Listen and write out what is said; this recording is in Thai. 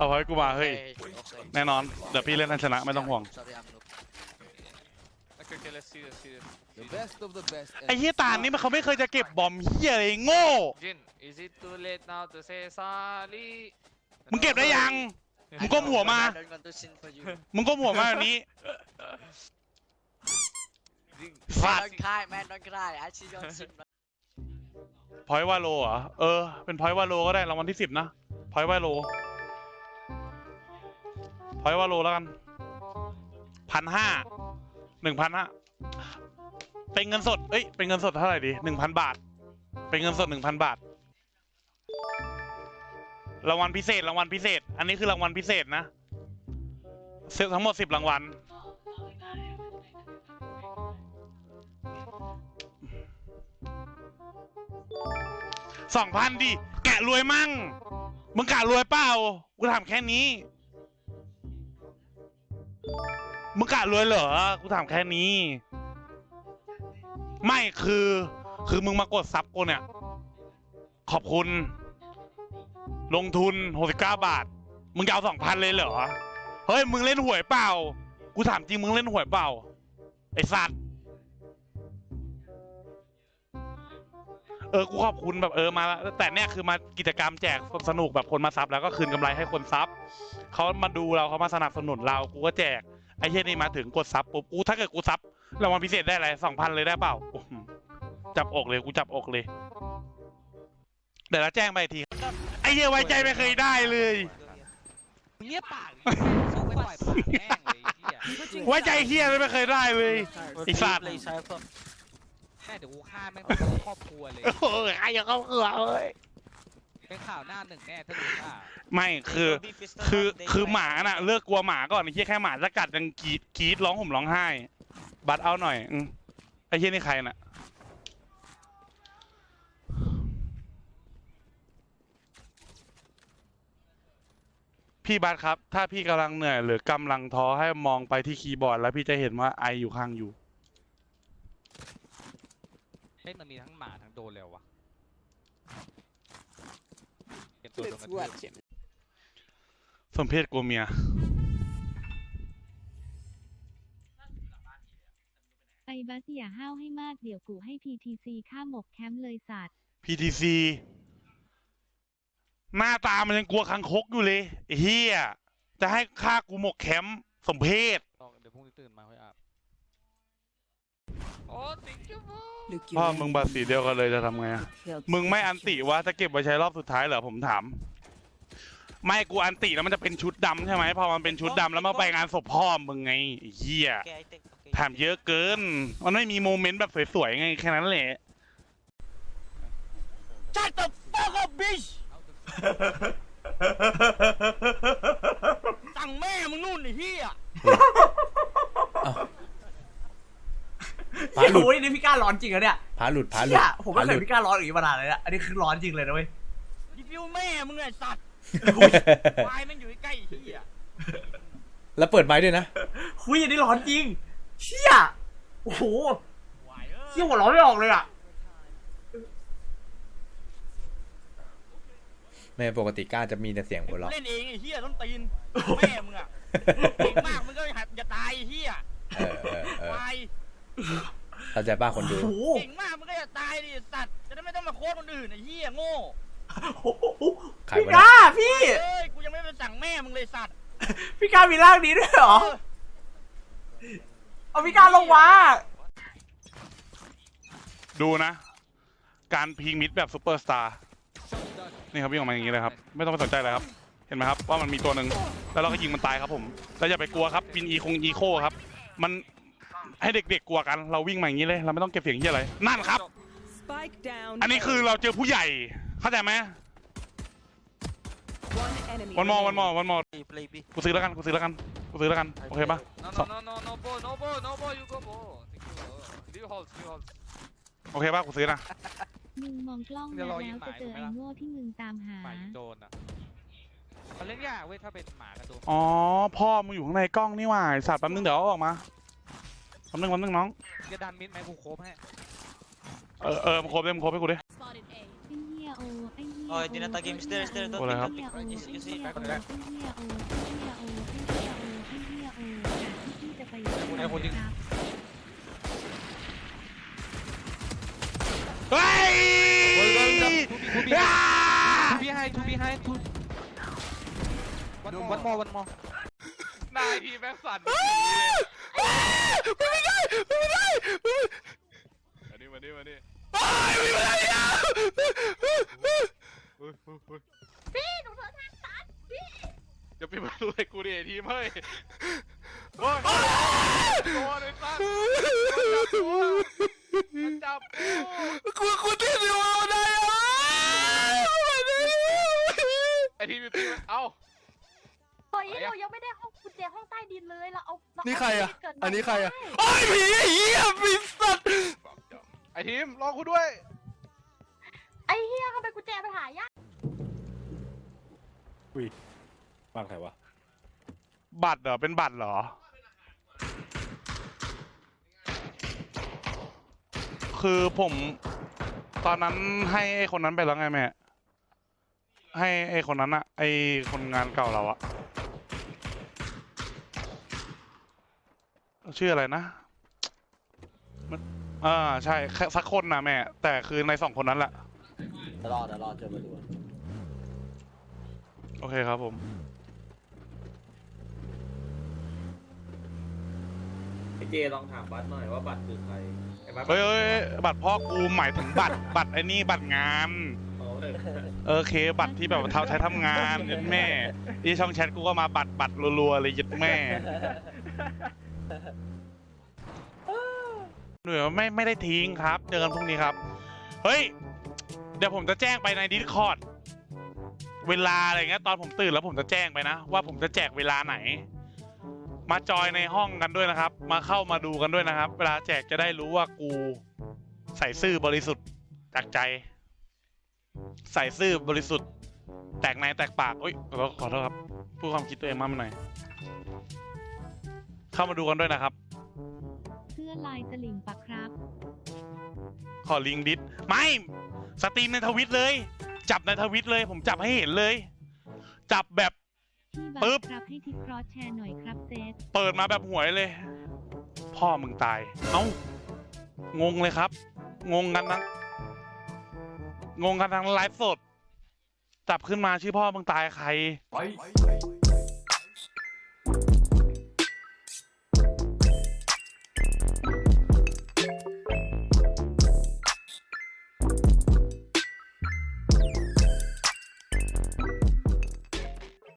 เอาไว้กูมาเฮ้ยโอเคแน่นอน เดี๋ยวพี่เล่นให้ชนะไม่ต้องห่วง Sorry, I'm noob. Okay, okay, let's see this, see this. The best of the best. ไอ้เฮียตาลนี่มันเขาไม่เคยจะเก็บบอมเฮียเลยโง่ Jin, is it too late now to say sorry? มึงเก็บได้ยัง มึงก้มหัวมา I don't want to sin for you. มึงก้มหัวมาแบบนี้ Jin, ฟาด Don't cry, man. Don't cry. I see your sin. man. พอยวาโลเหรอ เออ เป็นพอยวาโลก็ได้รางวัลที่สิบนะพอยวาโล พอยว่าโลแล้วกันพันห้าหนึ่งพันห้าเป็นเงินสด เอ้ย เป็นเงินสดเท่าไหร่ดีหนึ่งพันบาท เป็นเงินสดหนึ่งพันบาท รางวัลพิเศษ รางวัลพิเศษ อันนี้คือรางวัลพิเศษนะซื้อทั้งหมดสิบรางวัล สองพันดิ แกะรวยมั่ง มึงกะรวยเปล่า กูถามแค่นี้ มึงกะรวยเหรอกูถามแค่นี้ ไม่คือ คือมึงมากดซับกูเนี่ย ขอบคุณ ลงทุน69บาท มึงจะเอาสองพันเลยเหรอ เฮ้ย มึงเล่นหวยเปล่า กูถามจริงมึงเล่นหวยเปล่า ไอ้สัตว์ เออกูขอบคุณแบบเออมา แต่เนี่ยคือมากิจกรรมแจกสนุกแบบคนมาซับแล้วก็คืนกำไรให้คนซับเขามาดูเราเขามาสนับสนุนเรากูก็แจกไอ้เช่นนี่มาถึงกดซับปุ๊บกูถ้าเกิดกูซับรางวัลพิเศษได้อะไรสองพันเลยได้เปล่าอื้อหือจับอกเลยกูจับอกเลยเดี๋ยวเราแจ้งไปอีกทีไอ้เหี้ยไว้ใจไม่เคยได้เลยมึงเงียบปากดิสู้ไปปล่อยปากแม่งเลยไอ้เหี้ยไว้ใจเฮียเลยไม่เคยได้เลยไอ้สัตว์แม่เดี๋ยวกูฆ่าแม่งครอบครัวเลย โอ้ยใครจะเข้าเกลือเลยเป็นข่าวหน้าหนึ่งแน่ถ้าดูฆ่าไม่คือ คือคือหมาน่ะ เลิกกลัวหมาก่อนไอ้เหี้ยแค่หมาจะกัดยังกรีดกรีดร้องห่มร้องไห้ บัตรเอาหน่อยอืมไอ้เหี้ยนี่ใครน่ะพี่บัตครับ ถ้าพี่กำลังเหนื่อยหรือกำลังท้อให้มองไปที่คีย์บอร์ด แล้วพี่จะเห็นว่าไออยู่ข้างอยู่เฮ้ยมันมีทั้งหมาทั้งโดนเลยวะเก็บตัวโดน Let's กระทืบ watch him. สมเพศกลัวเมีย ไอ้บัสอย่าห้าวให้มากเดี๋ยวกูให้ PTC ฆ่าหมกแคมป์เลยสัตว์ PTC หน้าตามันยังกลัวคังคกอยู่เลยไอ้เฮียจะให้ฆ่ากูหมกแคมป์สมเพศ ต้องเดี๋ยวพรุ่งนี้ตื่นมาค่อยอาบ Oh, thank you, bro. Look, พ่อ you มึงบาสีเดียวกันเลยจะทำไงอะ help มึงไม่อันติวะจะเก็บไว้ใช้รอบสุดท้ายเหรอผมถาม ไม่กูอันติแล้วมันจะเป็นชุดดำใช่ไหมพอมันเป็นชุดดำแล้วมาไปงานศพพ่อมึงไงไอ้เฮียถามเยอะเกิน มันไม่มีโมเมนต์แบบสวยๆไงแค่นั้นแหละ Shut the fuck up bitch สั่งแม่มึงนู่นไอ้เหี้ย พา หลุดโอ้ยนี่พี่กล้าร้อนจริงเหรอเนี่ยพาหลุดพาหลุดเนี่ยผมไม่พาเคหยลุดพี่กล้าร้อนอย่างนี้มานานเลยนะอันนี้คือร้อนจริงเลยนะเว้ยรีวิวแม่มึงไอ้สัตว์ควายแม่งอยู่ใกล้ๆไอ้เหี้ยแล้วเปิดไม้ด้วยนะคุยอันนี้ร้อนจริงเชี่ยโอ้โหควายเอ้ยเชี่ยหัวเร้อนไม่ออกเลยอะไม่ปกติกล้าจะมีแต่เสียงหัวเราะเล่นเองไอ้เหี้ยต้นตีนแม่มึงอะเก่งมากมึงก็หัดอย่าตายไอ้เหี้ยเออเออเอคอวาย เข้าใจป้าคนดู โอ้โหเก่งมากมึงก็อย่าตายดิไอ้สัตว์จะได้ไม่ต้องมาโค้ดคนอื่นไอ้เหี้ยโง่ขายพี่ไปกแล้วล้าพี่ เอ้ยกูยังไม่ไปสั่งแม่มึงเลยสัตว์พี่กล้ามีร่างนี้ด้วยเหรอ เออเอาพี่กล้าลงมาดูนะ การพิงมิดแบบซูเปอร์สตาร์นี่ครับวิ่งออกมาอย่างนี้เลยครับ ไม่ต้องไปสนใจเลยครับ เห็นไหมครับว่ามันมีตัวหนึ่งแล้วเราก็ยิงมันตายครับผมแล้วอย่าไปกลัวครับวินอีคงอีโคครับ มัน ให้เด็กๆกลัวกัน เราวิ่งมาอย่างนี้เลย เราไม่ต้องเก็บเสียงที่อะไร นั่นครับ Spike down. อันนี้คือเราเจอผู้ใหญ่ เข้าใจไหม one enemy. วันมอวันมอวันมอ Play, play B. กูซื้อแล้วกันกูซื้อแล้วกันกูซื้อแล้วกัน โอเคปะ No, So- no, no, no, no, bro, no, bro, no, bro, you go, bro. Thank you, bro. Leave hold, leave hold. โอเคปะกูซื้อนะ มึงมองกล้องเดี๋นะยวรอแล้วยิงหมาจะเจออยู่ไหมไอ้ล่ะโง่ที่มึงตามหา หมายิงโดนอะมันเล่นยากเว้ยถ้าเป็นหมากับโดนอ๋อ พ่อมึงอยู่ข้างในกล้องนี่หว่าไอ้สัตว์แป๊บนึงเดี๋ยวเอาออกมา แป๊บนึงแป๊บนึงน้อง จะดันมิดไหมกูโคบให้เออเออมึงโคบเลยมึงโคบให้กูดิไอ้เหี้ยโอไอ้เหี้ย Oh, I didn't attack him. Stay, stay, don't โอ้อะไรครับไอ้เหี้ยโอ้ You see- you see ไอ้ back เหี้ย on โอ้ back. ไอ้เหี้ยโอ้ไอ้เหี้ยโอ้ไอ้เหี้ยโอ้ไอ้เหี้ยโอ้ที่พี่จะไปไอ้คนครับเฮ้ย Two behind, two behind, two. One more, one more, one more. นายทีแม็กสัน ไม่ได้ไม่ได้มานี่มานี่มานี่ไม่ได้พี่หนูโดนทางตันพี่อย่าปิดประตูให้กูดิไอ้ทีมเฮ้ยโอ้ยโดนไอ้สัสมันจับกูกูกูติดอยู่ได้ไอ้ทีมอยู่ทีมเอ้า เฮ้ยเรายังไม่ได้ห้องกุญแจห้องใต้ดินเลยเราเอาเรานี่ใครอะเาที่เกิดใหม่อันนี้ใครอะได้ไอ้ผีไอ้เหี้ยปีศาจไอ้ทีมรอกูด้วย ไอ้เฮียทำไมกุญแจมันหายากบ้างใครวะ บัตรเหรอ เป็นบัตรเหรอ คือผม ตอนนั้นให้ไอ้คนนั้นไปแล้วไงแม่ ให้ไอ้คนนั้นอะไอ้คนงานเก่าเราอะ ชื่ออะไรนะมันอ่าใช่แค่สักคนนะแม่ แต่คือในสองคนนั้นแหละเดี๋ยวรอเดี๋ยวรอเจอมาดู โอเคครับผม ไอเจลองถามบัตหน่อยว่าบัตคือใครไอ้บัตเฮ้ยเฮ้ยเฮ้ยบัตรพ่อกูหมายถึงบัตร บัตรไอ้นี่บัตรงานโอเค บัตรที่แบบเท้าใช้ทำงานยัดแม่ที่ช่องแชทกูก็มาบัตรบัตรรัวๆเลยยัดแม่ หนูไม่ไม่ได้ทิ้งครับ เจอกันพรุ่งนี้ครับ เฮ้ย เดี๋ยวผมจะแจ้งไปในดิสคอร์ดเวลาอะไรเงี้ยตอนผมตื่นแล้วผมจะแจ้งไปนะ ว่าผมจะแจกเวลาไหน มาจอยในห้องกันด้วยนะครับ มาเข้ามาดูกันด้วยนะครับ เวลาแจกจะได้รู้ว่ากู ใส่ซื่อบริสุทธิ์จากใจ ใส่ซื่อบริสุทธิ์ แตกในแตกปากอุ้ยขอขอโทษครับพูดความคิดตัวเองมากไปหน่อย เข้ามาดูกันด้วยนะครับ เสื้อลายสลิงปะครับ ขอลิงก์ดิสไม่สตรีมในทวิตเลย จับในทวิตเลย ผมจับให้เห็นเลย จับแบบ พี่บัปึ๊บสครับให้ทิปครอสแชร์หน่อยครับเซตเปิดมาแบบหวยเลย พ่อมึงตาย เอ้างงเลยครับ งงกันทั้งงงกันทั้งไลฟ์สด จับขึ้นมาชื่อพ่อมึงตายใคร ไป